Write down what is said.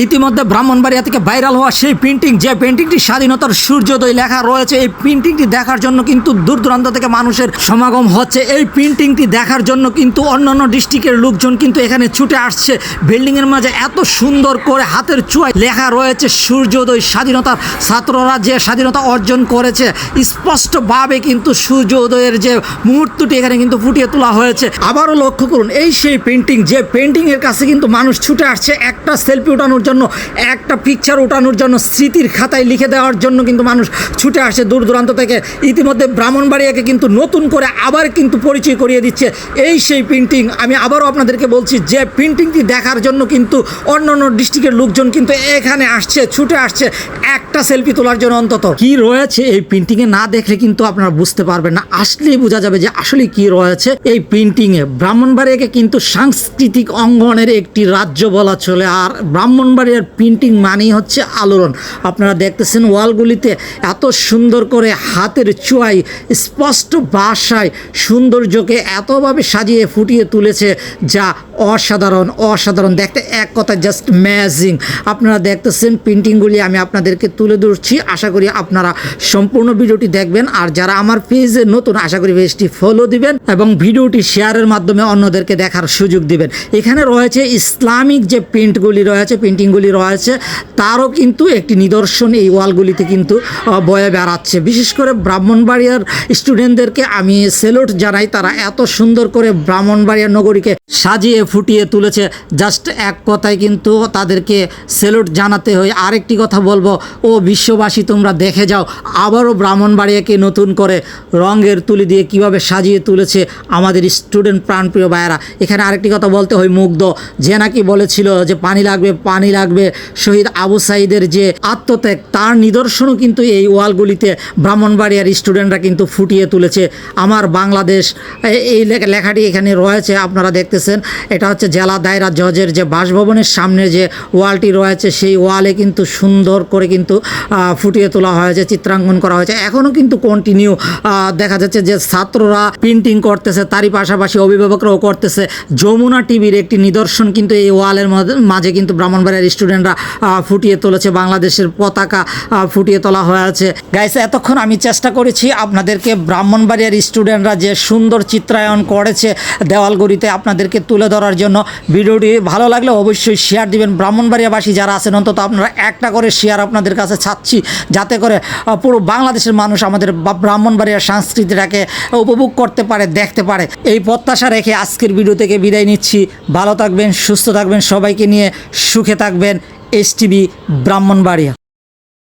ইতিমধ্যে ব্রাহ্মণবাড়িয়া থেকে ভাইরাল হওয়া সেই পেন্টিং যে পেন্টিংটি স্বাধীনতার সূর্যোদয় লেখা রয়েছে, এই পেন্টিংটি দেখার জন্য কিন্তু দূর দূরান্ত থেকে মানুষের সমাগম হচ্ছে। এই পেন্টিংটি দেখার জন্য কিন্তু অন্যান্য ডিস্ট্রিক্টের লোকজন কিন্তু এখানে ছুটে আসছে। বিল্ডিং এর মাঝে এত সুন্দর করে হাতের চুয়ায় লেখা রয়েছে, সূর্যোদয় স্বাধীনতার ছাত্ররা যে স্বাধীনতা অর্জন করেছে। স্পষ্টভাবে কিন্তু সূর্যোদয়ের যে মুহূর্তটি এখানে কিন্তু ফুটিয়ে তোলা হয়েছে। আবারও লক্ষ্য করুন, এই সেই পেন্টিং যে পেন্টিং এর কাছে কিন্তু মানুষ ছুটে আসছে, একটা সেলফি ওঠানোর জন্য, একটা পিকচার ওঠানোর জন্য, স্মৃতির খাতায় লিখে দেওয়ার জন্য কিন্তু মানুষ ছুটে আসে দূর দূরান্ত থেকে। ইতিমধ্যে ব্রাহ্মণবাড়িয়াকে কিন্তু নতুন করে আবার কিন্তু পরিচয় করিয়ে দিচ্ছে এই সেই প্রিন্টিং আমি আবারও আপনাদেরকে বলছি, যে প্রিন্টিংটি দেখার জন্য কিন্তু অন্য অন্য ডিস্ট্রিক্টের লোকজন কিন্তু এখানে আসছে, ছুটে আসছে, একটা সেলফি তোলার জন্য অন্তত। কি রয়েছে এই প্রিন্টিংয়ে না দেখলে কিন্তু আপনারা বুঝতে পারবেন না। আসলেই বোঝা যাবে যে আসলে কি রয়েছে এই প্রিন্টিংয়ে ব্রাহ্মণবাড়িয়াকে কিন্তু সাংস্কৃতিক অঙ্গনের একটি রাজ্য বলা চলে, আর ব্রাহ্মণবাড়িয়ার প্রিন্টিং মানেই হচ্ছে আলোড়ন। আপনারা দেখতেছেন ওয়ালগুলিতে এত সুন্দর করে হাতের চুয়াই স্পষ্ট ভাষায় সৌন্দর্যকে এতভাবে সাজিয়ে ফুটিয়ে তুলেছে যা অসাধারণ অসাধারণ। দেখতে এক কথা জাস্ট ম্যাজিং আপনারা দেখতেছেন পেন্টিংগুলি আমি আপনাদেরকে তুলে ধরছি। আশা করি আপনারা সম্পূর্ণ ভিডিওটি দেখবেন। আর যারা আমার পেজে নতুন, আশা করি পেজটি ফলো দিবেন এবং ভিডিওটি শেয়ারের মাধ্যমে অন্যদেরকে দেখার সুযোগ দিবেন। এখানে রয়েছে ইসলামিক যে প্রিন্টগুলি রয়েছে পেন্টিংগুলি রয়েছে, তারও কিন্তু একটি নিদর্শন এই ওয়ালগুলিতে কিন্তু বয়ে বেড়াচ্ছে। বিশেষ করে ব্রাহ্মণবাড়িয়ার স্টুডেন্টদেরকে আমি সেলুট জানাই। তারা এত সুন্দর করে ব্রাহ্মণবাড়িয়ার নগরীকে সাজিয়ে ফুটিয়ে তুলেছে। জাস্ট এক কথায় কিন্তু তাদেরকে সেলুট জানাতে হয় আরেকটি কথা বলব। ও বিশ্ববাসী, তোমরা দেখে যাও। আবারও ব্রাহ্মণবাড়িয়াকে নতুন করে রঙের তুলি দিয়ে কীভাবে সাজিয়ে তুলেছে আমাদের স্টুডেন্ট প্রাণপ্রিয় ভাইয়েরা। এখানে আরেকটি কথা বলতে হয় মুগ্ধ, যে নাকি বলেছিল যে পানি লাগবে পানি লাগবে। শহীদ আবু সাইদের যে আত্মত্যাগ, তার নিদর্শনও কিন্তু এই ওয়ালগুলিতে ব্রাহ্মণবাড়িয়ার স্টুডেন্টরা কিন্তু ফুটিয়ে তুলেছে। আমার বাংলাদেশ এই লেখা- লেখাটি এখানে রয়েছে, আপনারা দেখতেছেন। এটা হচ্ছে জেলা দায়রা জজের যে বাসভবনের সামনে যে ওয়ালটি রয়েছে, সেই ওয়ালে কিন্তু সুন্দর করে কিন্তু ফুটিয়ে তোলা হয়েছে, চিত্রাঙ্কন করা হয়েছে। এখনও কিন্তু কন্টিনিউ দেখা যাচ্ছে যে ছাত্ররা প্রিন্টিং করতেছে, তারই পাশাপাশি অভিভাবকরাও করতেছে। যমুনা টিভির একটি নিদর্শন কিন্তু এই ওয়ালের মাঝে কিন্তু ব্রাহ্মণবাড়িয়ার স্টুডেন্টরা ফুটিয়ে তুলেছে, বাংলাদেশের পতাকা ফুটিয়ে তোলা হয়েছে। গাইস এতক্ষণ আমি চেষ্টা করেছি আপনাদেরকে ব্রাহ্মণবাড়িয়ার স্টুডেন্টরা যে সুন্দর চিত্রায়ন করেছে দেওয়ালগুড়িতে, আপনাদেরকে তুলে ধরার জন্য। ভিডিওটি ভালো লাগলে অবশ্যই শেয়ার দিবেন। ব্রাহ্মণবাড়িয়াবাসী যারা আছেন, অন্তত আপনারা একটা করে শেয়ার আপনাদের কাছে ছাড়ছি যাতে করে পুরো বাংলাদেশের মানুষ আমাদের ব্রাহ্মণবাড়িয়ার সংস্কৃতিটাকে উপভোগ করতে পারে, দেখতে পারে। এই প্রত্যাশা রেখে আজকের ভিডিও থেকে বিদায় নিচ্ছি। ভালো থাকবেন, সুস্থ থাকবেন, সবাইকে নিয়ে সুখে থাকবেন। S TV Brahmanbaria.